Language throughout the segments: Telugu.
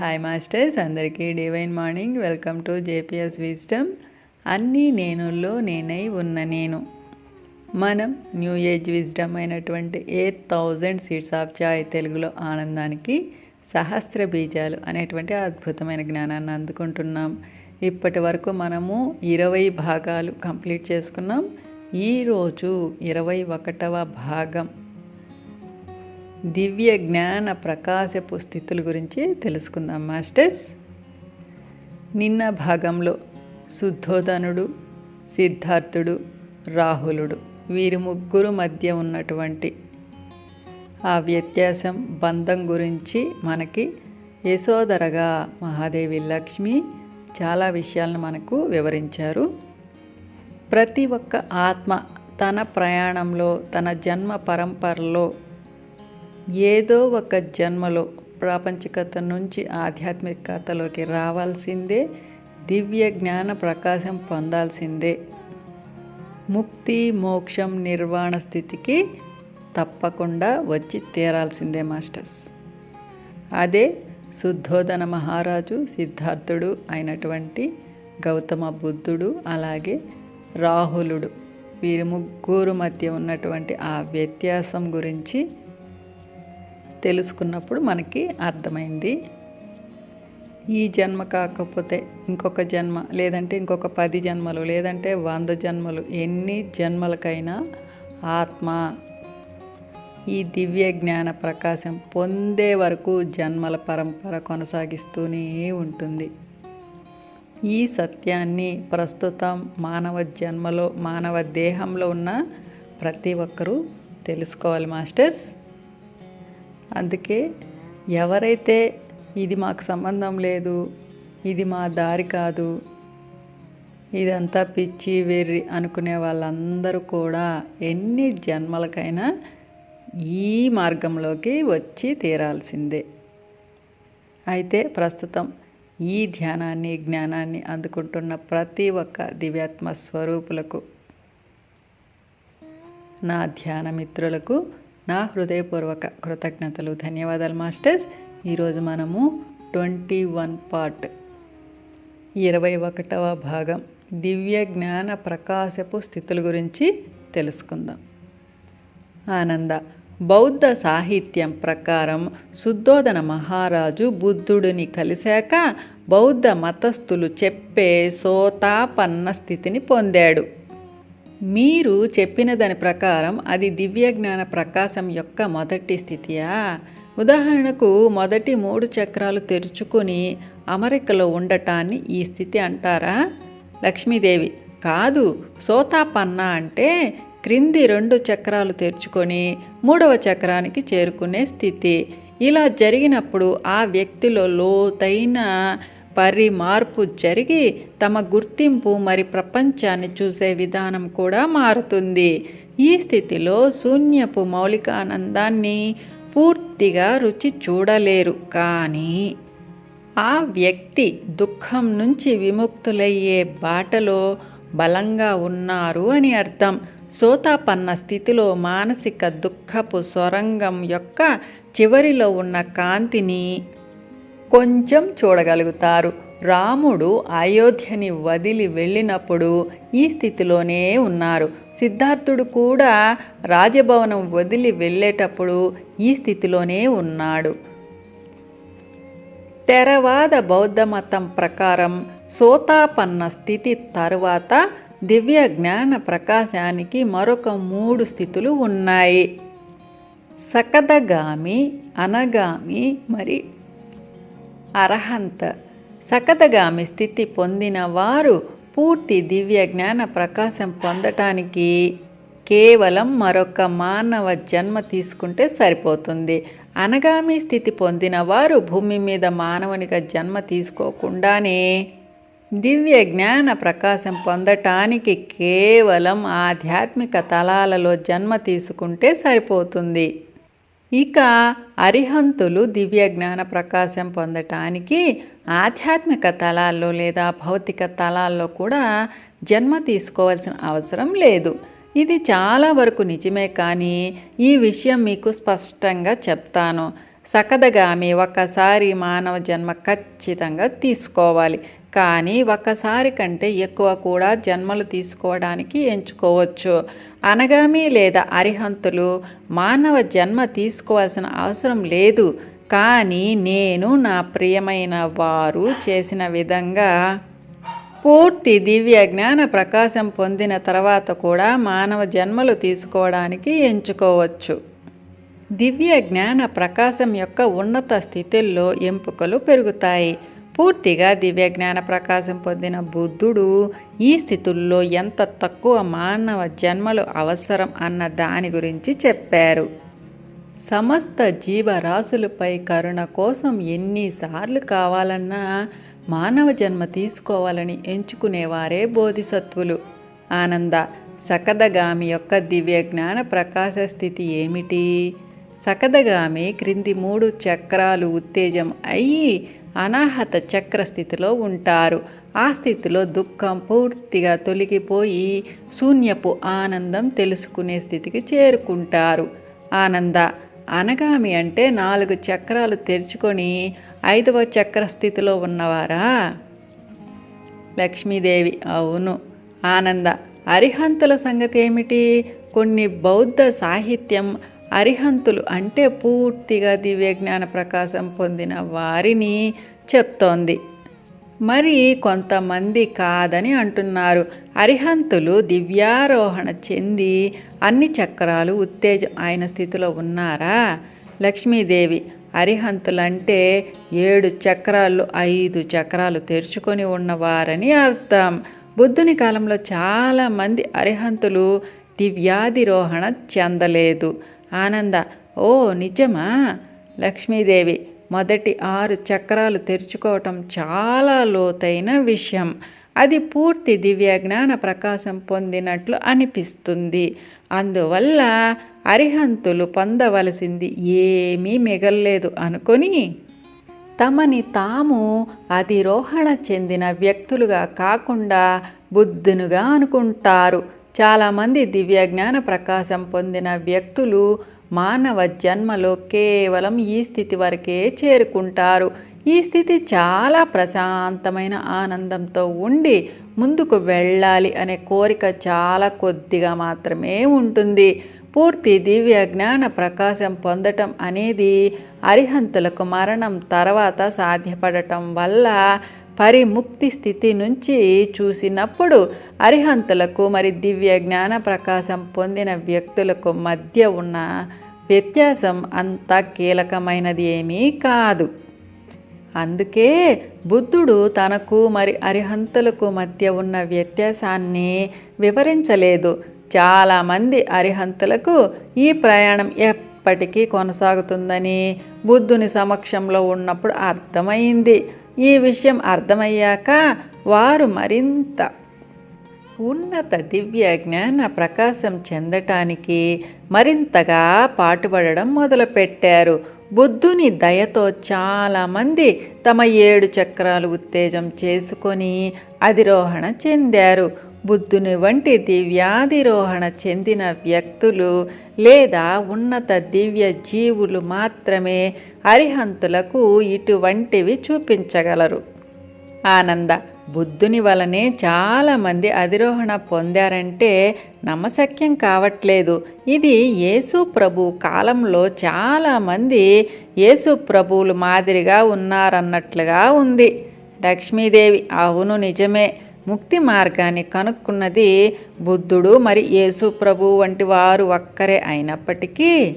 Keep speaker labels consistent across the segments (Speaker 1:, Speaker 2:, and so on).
Speaker 1: హాయ్ మాస్టర్స్ అందరికీ divine morning welcome to JPS wisdom అన్నీ నేనుల్లో నేనై ఉన్న నేను. మనం న్యూ ఏజ్ విజ్డమ్ అయినటువంటి eight thousand seeds of joy తెలుగులో ఆనందానికి సహస్ర బీజాలు అనేటువంటి అద్భుతమైన జ్ఞానాన్ని అందుకుంటున్నాం. ఇప్పటి వరకు మనము ఇరవై భాగాలు కంప్లీట్ చేసుకున్నాం. ఈరోజు ఇరవై ఒకటవ భాగం. దివ్య జ్ఞాన ప్రకాశపు స్థితుల గురించి తెలుసుకుందాం మాస్టర్స్. నిన్న భాగంలో శుద్ధోధనుడు సిద్ధార్థుడు రాహులుడు వీరి ముగ్గురు మధ్య ఉన్నటువంటి ఆ వ్యత్యాసం బంధం గురించి మనకి యశోదరగా మహాదేవి లక్ష్మి చాలా విషయాలను మనకు వివరించారు. ప్రతి ఒక్క ఆత్మ తన ప్రయాణంలో తన జన్మ పరంపరలో ఏదో ఒక జన్మలో ప్రాపంచికత నుంచి ఆధ్యాత్మికతలోకి రావాల్సిందే దివ్య జ్ఞాన ప్రకాశం పొందాల్సిందే. ముక్తి మోక్షం నిర్వాణ స్థితికి తప్పకుండా వచ్చి తీరాల్సిందే మాస్టర్స్. అదే శుద్ధోదన మహారాజు సిద్ధార్థుడు అయినటువంటి గౌతమ బుద్ధుడు అలాగే రాహులుడు. వీరి ముగ్గురు మధ్య ఉన్నటువంటి ఆ వ్యత్యాసం గురించి తెలుసుకున్నప్పుడు మనకి అర్థమైంది. ఈ జన్మ కాకపోతే ఇంకొక జన్మ లేదంటే ఇంకొక పది జన్మలు లేదంటే వంద జన్మలు ఎన్ని జన్మలకైనా ఆత్మ ఈ దివ్య జ్ఞాన ప్రకాశం పొందే వరకు జన్మల పరంపర కొనసాగిస్తూనే ఉంటుంది. ఈ సత్యాన్ని ప్రస్తుతం మానవ జన్మలో మానవ దేహంలో ఉన్న ప్రతి ఒక్కరూ తెలుసుకోవాలి మాస్టర్స్. అందుకే ఎవరైతే ఇది మాకు సంబంధం లేదు ఇది మా దారి కాదు ఇదంతా పిచ్చి వెర్రి అనుకునే వాళ్ళందరూ కూడా ఎన్ని జన్మలకైనా ఈ మార్గంలోకి వచ్చి తీరాల్సిందే. అయితే ప్రస్తుతం ఈ ధ్యానాన్ని జ్ఞానాన్ని అందుకుంటున్న ప్రతి ఒక్క దివ్యాత్మ స్వరూపులకు నా ధ్యాన మిత్రులకు నా హృదయపూర్వక కృతజ్ఞతలు. ధన్యవాదాలు మాస్టర్స్. ఈరోజు మనము ట్వంటీ వన్ పార్ట్. ఇరవై ఒకటవ భాగం. దివ్య జ్ఞాన ప్రకాశపు స్థితుల గురించి తెలుసుకుందాం. ఆనంద. బౌద్ధ సాహిత్యం ప్రకారం శుద్ధోదన మహారాజు బుద్ధుడిని కలిశాక బౌద్ధ మతస్థులు చెప్పే సోతాపన్న స్థితిని పొందాడు. మీరు చెప్పిన దాని ప్రకారం అది దివ్య జ్ఞాన ప్రకాశం యొక్క మొదటి స్థితియా? ఉదాహరణకు మొదటి మూడు చక్రాలు తెరుచుకొని అమరికలో ఉండటాన్ని ఈ స్థితి అంటారా? లక్ష్మీదేవి కాదు సోతాపన్న అంటే క్రింది రెండు చక్రాలు తెరుచుకొని మూడవ చక్రానికి చేరుకునే స్థితి. ఇలా జరిగినప్పుడు ఆ వ్యక్తిలో లోతైన పరిమార్పు జరిగి తమ గుర్తింపు మరి ప్రపంచాన్ని చూసే విధానం కూడా మారుతుంది. ఈ స్థితిలో శూన్యపు మౌలికానందాన్ని పూర్తిగా రుచి చూడలేరు. కానీ ఆ వ్యక్తి దుఃఖం నుంచి విముక్తులయ్యే బాటలో బలంగా ఉన్నారు అని అర్థం. సోతాపన్న స్థితిలో మానసిక దుఃఖపు సొరంగం యొక్క చివరిలో ఉన్న కాంతిని కొంచెం చూడగలుగుతారు. రాముడు అయోధ్యని వదిలి వెళ్ళినప్పుడు ఈ స్థితిలోనే ఉన్నారు. సిద్ధార్థుడు కూడా రాజభవనం వదిలి వెళ్ళేటప్పుడు ఈ స్థితిలోనే ఉన్నాడు. తెరవాద బౌద్ధ మతం ప్రకారం సోతాపన్న స్థితి తరువాత దివ్య జ్ఞాన ప్రకాశానికి మరొక మూడు స్థితులు ఉన్నాయి. సకదగామి అనగామి మరి అర్హంత. సకతగామి స్థితి పొందిన వారు పూర్తి దివ్య జ్ఞాన ప్రకాశం పొందటానికి కేవలం మరొక మానవ జన్మ తీసుకుంటే సరిపోతుంది. అనగామి స్థితి పొందిన వారు భూమి మీద మానవునిగా జన్మ తీసుకోకుండానే దివ్య జ్ఞాన ప్రకాశం పొందటానికి కేవలం ఆధ్యాత్మిక తలాలలో జన్మ తీసుకుంటే సరిపోతుంది. ఇక అరిహంతులు దివ్య జ్ఞాన ప్రకాశం పొందటానికి ఆధ్యాత్మిక తలాల్లో లేదా భౌతిక తలాల్లో కూడా జన్మ తీసుకోవాల్సిన అవసరం లేదు. ఇది చాలా వరకు నిజమే కానీ ఈ విషయం మీకు స్పష్టంగా చెప్తాను. సకదగామి ఒకసారి మానవ జన్మ ఖచ్చితంగా తీసుకోవాలి. కానీ ఒక్కసారి కంటే ఎక్కువ కూడా జన్మలు తీసుకోవడానికి ఎంచుకోవచ్చు. అనగామి లేదా అరిహంతులు మానవ జన్మ తీసుకోవాల్సిన అవసరం లేదు. కానీ నేను నా ప్రియమైన వారు చేసిన విధంగా పూర్తి దివ్య జ్ఞాన ప్రకాశం పొందిన తర్వాత కూడా మానవ జన్మలు తీసుకోవడానికి ఎంచుకోవచ్చు. దివ్య జ్ఞాన ప్రకాశం యొక్క ఉన్నత స్థితిల్లో ఎంపికలు పెరుగుతాయి. పూర్తిగా దివ్య జ్ఞాన ప్రకాశం పొందిన బుద్ధుడు ఈ స్థితుల్లో ఎంత తక్కువ మానవ జన్మలు అవసరం అన్న దాని గురించి చెప్పారు. సమస్త జీవరాశులపై కరుణ కోసం ఎన్నిసార్లు కావాలన్నా మానవ జన్మ తీసుకోవాలని ఎంచుకునేవారే బోధిసత్వులు. ఆనంద సకదగామి యొక్క దివ్య జ్ఞాన ప్రకాశ స్థితి ఏమిటి? సకదగామి క్రింది మూడు చక్రాలు ఉత్తేజం అయ్యి అనాహత చక్ర స్థితిలో ఉంటారు. ఆ స్థితిలో దుఃఖం పూర్తిగా తొలగిపోయి శూన్యపు ఆనందం తెలుసుకునే స్థితికి చేరుకుంటారు. ఆనంద అనగామి అంటే నాలుగు చక్రాలు తెరుచుకొని ఐదవ చక్ర స్థితిలో ఉన్నవారా? లక్ష్మీదేవి అవును. ఆనంద అరిహంతుల సంగతి ఏమిటి? కొన్ని బౌద్ధ సాహిత్యం అరిహంతులు అంటే పూర్తిగా దివ్యజ్ఞాన ప్రకాశం పొందిన వారిని చెప్తోంది. మరి కొంతమంది కాదని అంటున్నారు. అరిహంతులు దివ్యారోహణ చెంది అన్ని చక్రాలు ఉత్తేజం ఆయన స్థితిలో ఉన్నారా? లక్ష్మీదేవి అరిహంతులంటే ఏడు చక్రాలు ఐదు చక్రాలు తెరుచుకొని ఉన్నవారని అర్థం. బుద్ధుని కాలంలో చాలామంది అరిహంతులు దివ్యాధిరోహణ చెందలేదు. ఆనంద. ఓ నిజమా? లక్ష్మీదేవి మొదటి ఆరు చక్రాలు తెరుచుకోవటం చాలా లోతైన విషయం. అది పూర్తి దివ్య జ్ఞాన ప్రకాశం పొందినట్లు అనిపిస్తుంది. అందువల్ల అరిహంతులు పొందవలసింది ఏమీ మిగల్లేదు అనుకొని తమని తాము అధిరోహణ చెందిన వ్యక్తులుగా కాకుండా బుద్ధునుగా అనుకుంటారు. చాలామంది దివ్య జ్ఞాన ప్రకాశం పొందిన వ్యక్తులు మానవ జన్మలో కేవలం ఈ స్థితి వరకే చేరుకుంటారు. ఈ స్థితి చాలా ప్రశాంతమైన ఆనందంతో ఉండి ముందుకు వెళ్ళాలి అనే కోరిక చాలా కొద్దిగా మాత్రమే ఉంటుంది. పూర్తి దివ్య జ్ఞాన ప్రకాశం పొందటం అనేది అరిహంతులకు మరణం తర్వాత సాధ్యపడటం వల్ల పరిముక్తి స్థితి నుంచి చూసినప్పుడు అరిహంతులకు మరి దివ్య జ్ఞాన ప్రకాశం పొందిన వ్యక్తులకు మధ్య ఉన్న వ్యత్యాసం అంత కీలకమైనది ఏమీ కాదు. అందుకే బుద్ధుడు తనకు మరి అరిహంతులకు మధ్య ఉన్న వ్యత్యాసాన్ని వివరించలేదు. చాలామంది అరిహంతులకు ఈ ప్రయాణం ఎప్పటికీ కొనసాగుతుందని బుద్ధుని సమక్షంలో ఉన్నప్పుడు అర్థమైంది. ఈ విషయం అర్థమయ్యాక వారు మరింత ఉన్నత దివ్య జ్ఞాన ప్రకాశం చెందటానికి మరింతగా పాటుపడడం మొదలుపెట్టారు. బుద్ధుని దయతో చాలామంది తమ ఏడు చక్రాలు ఉత్తేజం చేసుకొని అధిరోహణ చెందారు. బుద్ధుని వంటి దివ్యాధిరోహణ చెందిన వ్యక్తులు లేదా ఉన్నత దివ్య జీవులు మాత్రమే అరిహంతులకు ఇటువంటివి చూపించగలరు. ఆనంద బుద్ధుని వలనే చాలామంది అధిరోహణ పొందారంటే నమ్మశక్యం కావట్లేదు. ఇది యేసు ప్రభు కాలంలో చాలామంది యేసు ప్రభువులు మాదిరిగా ఉన్నారన్నట్లుగా ఉంది. లక్ష్మీదేవి అవును నిజమే. ముక్తి మార్గాన్ని కనుక్కున్నది బుద్ధుడు. మరి యేసు ప్రభు వంటి వారు ఒక్కరే అయినప్పటికీ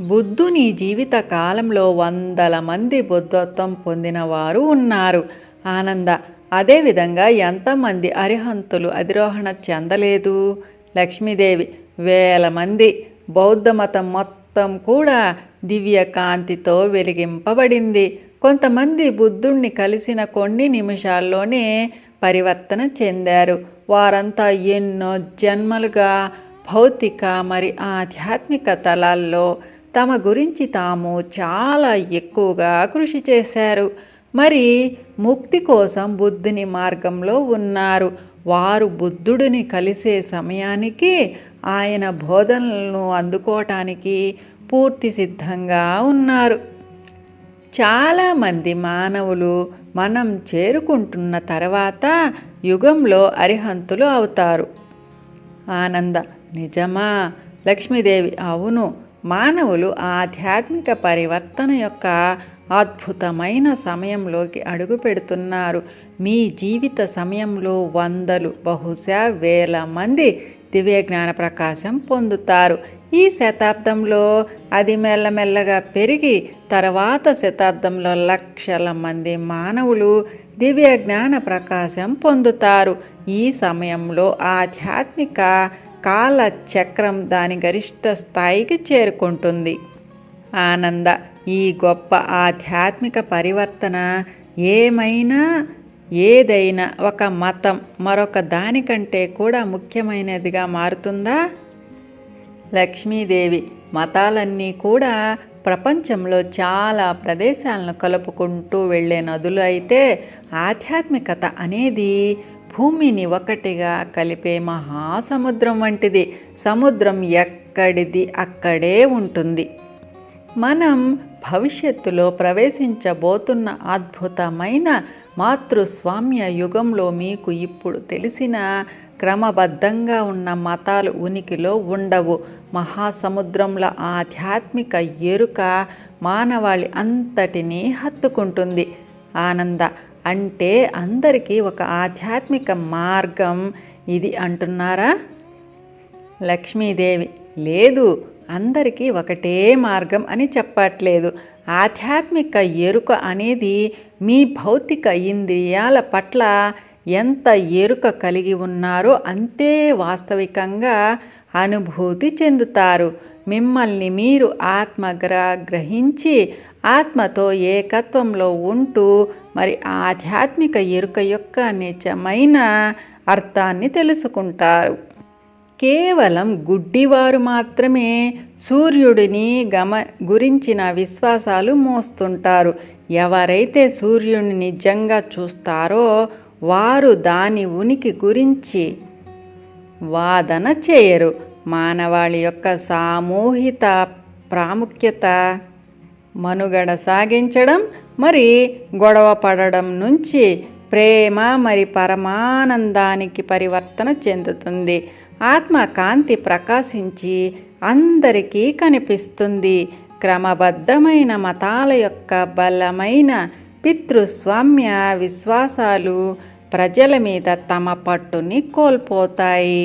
Speaker 1: బుద్ధుని జీవిత కాలంలో వందల మంది బుద్ధత్వం పొందిన వారు ఉన్నారు. ఆనంద అదేవిధంగా ఎంతమంది అరిహంతులు అధిరోహణ చెందలేదు? లక్ష్మీదేవి వేల మంది బౌద్ధ మతం మొత్తం కూడా దివ్య కాంతితో వెలిగింపబడింది. కొంతమంది బుద్ధుణ్ణి కలిసిన కొన్ని నిమిషాల్లోనే పరివర్తన చెందారు. వారంతా ఎన్నో జన్మలుగా భౌతిక మరి ఆధ్యాత్మిక తలాల్లో తమ గురించి తాము చాలా ఎక్కువగా కృషి చేశారు. మరి ముక్తి కోసం బుద్ధుని మార్గంలో ఉన్నారు. వారు బుద్ధుడిని కలిసే సమయానికి ఆయన బోధనలను అందుకోవటానికి పూర్తి సిద్ధంగా ఉన్నారు. చాలామంది మానవులు మనం చేరుకుంటున్న తర్వాత యుగంలో అరిహంతులు అవుతారు. ఆనంద నిజమా? లక్ష్మీదేవి అవును. మానవులు ఆధ్యాత్మిక పరివర్తన యొక్క అద్భుతమైన సమయంలోకి అడుగు పెడుతున్నారు. మీ జీవిత సమయంలో వందలు బహుశా వేల మంది దివ్య జ్ఞాన ప్రకాశం పొందుతారు. ఈ శతాబ్దంలో అది మెల్లమెల్లగా పెరిగి తర్వాత శతాబ్దంలో లక్షల మంది మానవులు దివ్య జ్ఞాన ప్రకాశం పొందుతారు. ఈ సమయంలో ఆధ్యాత్మిక కాల చక్రం దాని గరిష్ట స్థాయికి చేరుకుంటుంది. ఆనంద ఈ గొప్ప ఆధ్యాత్మిక పరివర్తన ఏమైనా ఏదైనా ఒక మతం మరొక దానికంటే కూడా ముఖ్యమైనదిగా మారుతుందా? లక్ష్మీదేవి మతాలన్నీ కూడా ప్రపంచంలో చాలా ప్రదేశాలను కలుపుకుంటూ వెళ్ళే నదులు అయితే ఆధ్యాత్మికత అనేది భూమిని ఒకటిగా కలిపే మహాసముద్రం వంటిది. సముద్రం ఎక్కడిది అక్కడే ఉంటుంది. మనం భవిష్యత్తులో ప్రవేశించబోతున్న అద్భుతమైన మాతృస్వామ్య యుగంలో మీకు ఇప్పుడు తెలిసిన క్రమబద్ధంగా ఉన్న మతాలు ఉనికిలో ఉండవు. మహాసముద్రంలో ఆధ్యాత్మిక ఎరుక మానవాళి అంతటినీ హత్తుకుంటుంది. ఆనంద అంటే అందరికీ ఒక ఆధ్యాత్మిక మార్గం ఇది అంటున్నారా? లక్ష్మీదేవి లేదు అందరికీ ఒకటే మార్గం అని చెప్పట్లేదు. ఆధ్యాత్మిక ఎరుక అనేది మీ భౌతిక ఇంద్రియాల పట్ల ఎంత ఎరుక కలిగి ఉన్నారో అంతే వాస్తవికంగా అనుభూతి చెందుతారు. మిమ్మల్ని మీరు ఆత్మగ్ర గ్రహించి ఆత్మతో ఏకత్వంలో ఉంటూ మరి ఆధ్యాత్మిక ఎరుక యొక్క నిజమైన అర్థాన్ని తెలుసుకుంటారు. కేవలం గుడ్డివారు మాత్రమే సూర్యుడిని గమ గురించిన విశ్వాసాలు మోస్తుంటారు. ఎవరైతే సూర్యుడిని నిజంగా చూస్తారో వారు దాని ఉనికి గురించి వాదన చేయరు. మానవాళి యొక్క సామూహిత ప్రాముఖ్యత మనుగడ సాగించడం మరి గొడవ పడడం నుంచి ప్రేమ మరి పరమానందానికి పరివర్తన చెందుతుంది. ఆత్మ కాంతి ప్రకాశించి అందరికీ కనిపిస్తుంది. క్రమబద్ధమైన మతాల యొక్క బలమైన పితృస్వామ్య విశ్వాసాలు ప్రజల మీద తమ పట్టుని కోల్పోతాయి.